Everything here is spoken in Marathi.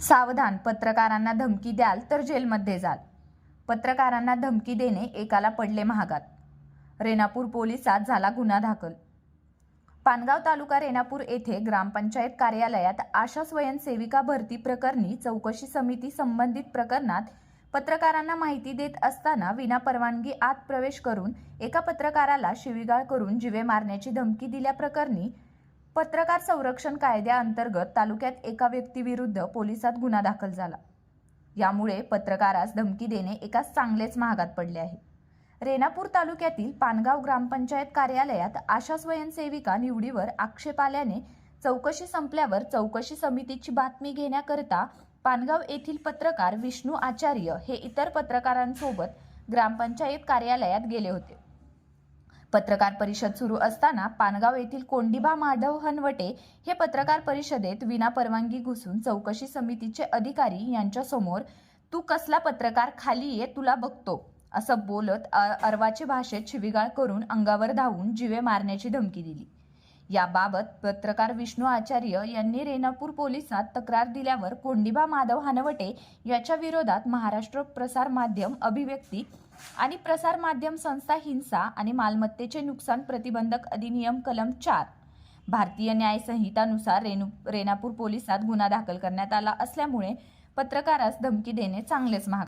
सावधान पत्रकारांना धमकी द्याल तर जेलमध्ये जाल. पत्रकारांना धमकी देणे एकाला पडले महागात. रेणापूर पोलिसात झाला गुन्हा दाखल. पानगाव तालुका रेणापूर येथे ग्रामपंचायत कार्यालयात आशा स्वयंसेविका भरती प्रकरणी चौकशी समिती संबंधित प्रकरणात पत्रकारांना माहिती देत असताना विनापरवानगी आत प्रवेश करून एका पत्रकाराला शिवीगाळ करून जिवे मारण्याची धमकी दिल्याप्रकरणी पत्रकार संरक्षण कायद्याअंतर्गत तालुक्यात एका व्यक्तीविरुद्ध पोलिसात गुन्हा दाखल झाला. यामुळे पत्रकारास धमकी देणे एकाच चांगलेच महागात पडले आहे. रेणापूर तालुक्यातील पानगाव ग्रामपंचायत कार्यालयात आशा स्वयंसेविका निवडीवर आक्षेप आल्याने चौकशी संपल्यावर चौकशी समितीची बातमी घेण्याकरता पानगाव येथील पत्रकार विष्णू आचार्य हे इतर पत्रकारांसोबत ग्रामपंचायत कार्यालयात गेले होते. पत्रकार परिषद सुरू असताना पानगाव येथील कोंडिबा माधव हनवटे हे पत्रकार परिषदेत विनापरवानगी घुसून चौकशी समितीचे अधिकारी यांच्यासमोर तू कसला पत्रकार खाली ये तुला बघतो असं बोलत अ- भाषेत शिवीगाळ करून अंगावर धावून जिवे मारण्याची धमकी दिली. याबाबत पत्रकार विष्णू आचार्य यांनी रेणापूर पोलिसात तक्रार दिल्यावर कोंडिबा माधव हानवटे याच्या विरोधात महाराष्ट्र प्रसार माध्यम अभिव्यक्ती आणि प्रसार माध्यम संस्था हिंसा आणि मालमत्तेचे नुकसान प्रतिबंधक अधिनियम कलम चार भारतीय न्याय संहितानुसार रेणू रेणापूर पोलिसात गुन्हा दाखल करण्यात आला असल्यामुळे पत्रकारास धमकी देणे चांगलेच महाग